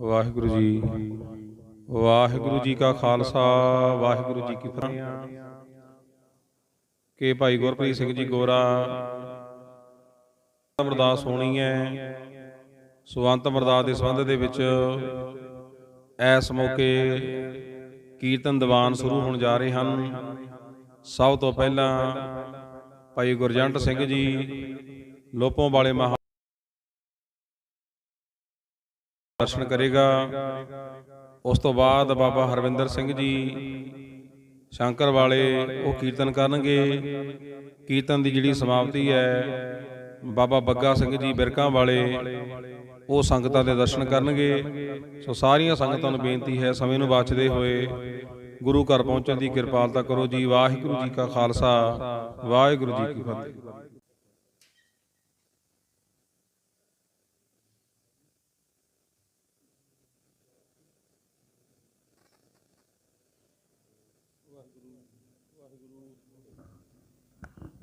ਵਾਹਿਗੁਰੂ ਜੀ ਵਾਹਿਗੁਰੂ ਜੀ ਕਾ ਖਾਲਸਾ, ਵਾਹਿਗੁਰੂ ਜੀ ਕੀ ਫਤਿਹ। ਕਿ ਭਾਈ ਗੁਰਪ੍ਰੀਤ ਸਿੰਘ ਜੀ ਗੋਰਾ ਅਮਰਦਾਸ ਹੋਣੀ ਹੈ। ਸੁਵੰਤ ਅਮਰਦਾਸ ਦੇ ਸੰਬੰਧ ਦੇ ਵਿੱਚ ਇਸ ਮੌਕੇ ਕੀਰਤਨ ਦੀਵਾਨ ਸ਼ੁਰੂ ਹੋਣ ਜਾ ਰਹੇ ਹਨ। ਸਭ ਤੋਂ ਪਹਿਲਾਂ ਭਾਈ ਗੁਰਜੰਟ ਸਿੰਘ ਜੀ, ਲੋਪੋਂ ਵਾਲੇ ਮਹਾ ਦਰਸ਼ਨ ਕਰੇਗਾ। ਉਸ ਤੋਂ ਬਾਅਦ ਬਾਬਾ ਹਰਵਿੰਦਰ ਸਿੰਘ ਜੀ ਸ਼ੰਕਰ ਵਾਲੇ ਉਹ ਕੀਰਤਨ ਕਰਨਗੇ। ਕੀਰਤਨ ਦੀ ਜਿਹੜੀ ਸਮਾਪਤੀ ਹੈ, ਬਾਬਾ ਬੱਗਾ ਸਿੰਘ ਜੀ ਬਿਰਕਾਂ ਵਾਲੇ ਉਹ ਸੰਗਤਾਂ ਦੇ ਦਰਸ਼ਨ ਕਰਨਗੇ। ਸੋ ਸਾਰੀਆਂ ਸੰਗਤਾਂ ਨੂੰ ਬੇਨਤੀ ਹੈ, ਸਮੇਂ ਨੂੰ ਬਚਦੇ ਹੋਏ ਗੁਰੂ ਘਰ ਪਹੁੰਚਣ ਦੀ ਕਿਰਪਾਲਤਾ ਕਰੋ ਜੀ। ਵਾਹਿਗੁਰੂ ਜੀ ਕਾ ਖਾਲਸਾ, ਵਾਹਿਗੁਰੂ ਜੀ ਕੀ ਫਤਿਹ।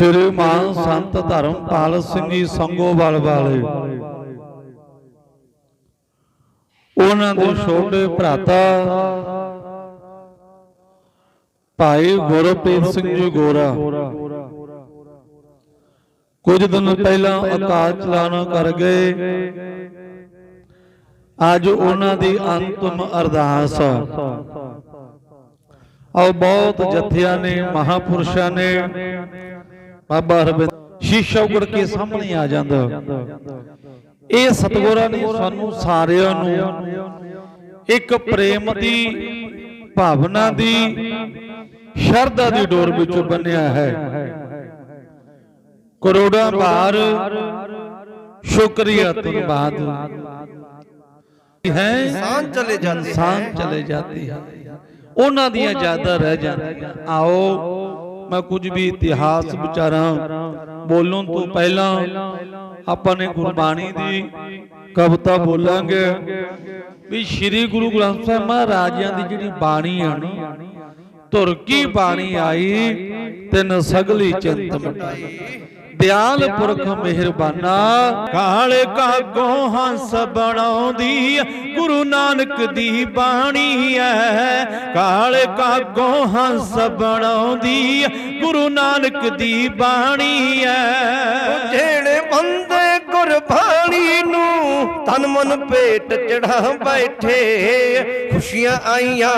ਸ਼੍ਰੀਮਾਨ ਸੰਤ ਧਰਮਪਾਲ ਸਿੰਘ ਜੀ ਸੰਗੋਵਾਲ ਵਾਲੇ। ਉਹਨਾਂ ਦੇ ਛੋਟੇ ਭਰਾਤਾ ਭਾਈ ਗੁਰਪ੍ਰੀਤ ਸਿੰਘ ਜੀ ਗੋਰਾ। ਕੁਝ ਦਿਨ ਪਹਿਲਾਂ ਅਕਾਲ ਚਲਾਣਾ ਕਰ ਗਏ। ਅੱਜ ਉਹਨਾਂ ਦੀ ਅੰਤਮ ਅਰਦਾਸ। ਆਓ ਬਹੁਤ ਜਥਿਆਂ ਨੇ, ਮਹਾਪੁਰਸ਼ਾਂ ਨੇ ਬਾਬਾ ਹਰਬਿੰਦ ਸ਼ੀਸ਼ਾ ਉਗੜ ਕੇ ਸਾਹਮਣੇ ਆ ਜਾਂਦਾ। ਇਹ ਸਤਗੁਰਾਂ ਨੇ ਸਾਨੂੰ ਸਾਰਿਆਂ ਨੂੰ ਇੱਕ ਪ੍ਰੇਮ ਦੀ ਭਾਵਨਾ ਦੀ ਸ਼ਰਧਾ ਦੀ ਡੋਰ ਵਿੱਚ ਬੰਨਿਆ ਹੈ। ਕਰੋੜਾਂ ਵਾਰ ਸ਼ੁਕਰੀਆ ਧੰਨਵਾਦ। ਹੈ ਸਾਂਝ ਚਲੇ ਜਾਂਦੇ ਇਨਸਾਨ ਚਲੇ ਜਾਂਦੇ ਹਨ ਉਹਨਾਂ ਦੀਆਂ ਯਾਦਾਂ ਰਹਿ ਜਾਂਦੀਆਂ। ਆਓ ਮੈਂ ਕੁਝ ਵੀ ਇਤਿਹਾਸ ਵਿਚਾਰਾਂ ਬੋਲਣ ਤੋਂ ਪਹਿਲਾਂ ਆਪਾਂ ਨੇ ਗੁਰਬਾਣੀ ਦੀ ਕਵਿਤਾ ਬੋਲਾਂਗੇ ਵੀ ਸ੍ਰੀ ਗੁਰੂ ਗ੍ਰੰਥ ਸਾਹਿਬ ਮਹਾਰਾਜਿਆਂ ਦੀ ਜਿਹੜੀ ਬਾਣੀ ਆ ਨਾ, ਧੁਰ ਕੀ ਬਾਣੀ ਆਈ, ਤਿੰਨ ਸਗਲੀ ਚਿੰਤ ਮਟਾਈ। ਦਿਆਲ ਪੁਰਖ ਮਿਹਰਬਾਨਾ। ਕਾਲੇ ਕਾਗੋਂ ਹੰਸ ਬਣਾਉਂਦੀ ਗੁਰੂ ਨਾਨਕ ਦੀ ਬਾਣੀ ਐ। ਕਾਲੇ ਕਾਗੋਂ ਹੰਸ ਬਣਾਉਂਦੀ ਗੁਰੂ ਨਾਨਕ ਦੀ ਬਾਣੀ ਐ। ਜਿਹੜੇ ਬੰਦੇ ਗੁਰਬਾਣੀ ਨੂੰ ਤਨ ਮਨ ਭੇਟ ਚੜਾ ਬੈਠੇ। ਖੁਸ਼ੀਆਂ ਆਈਆਂ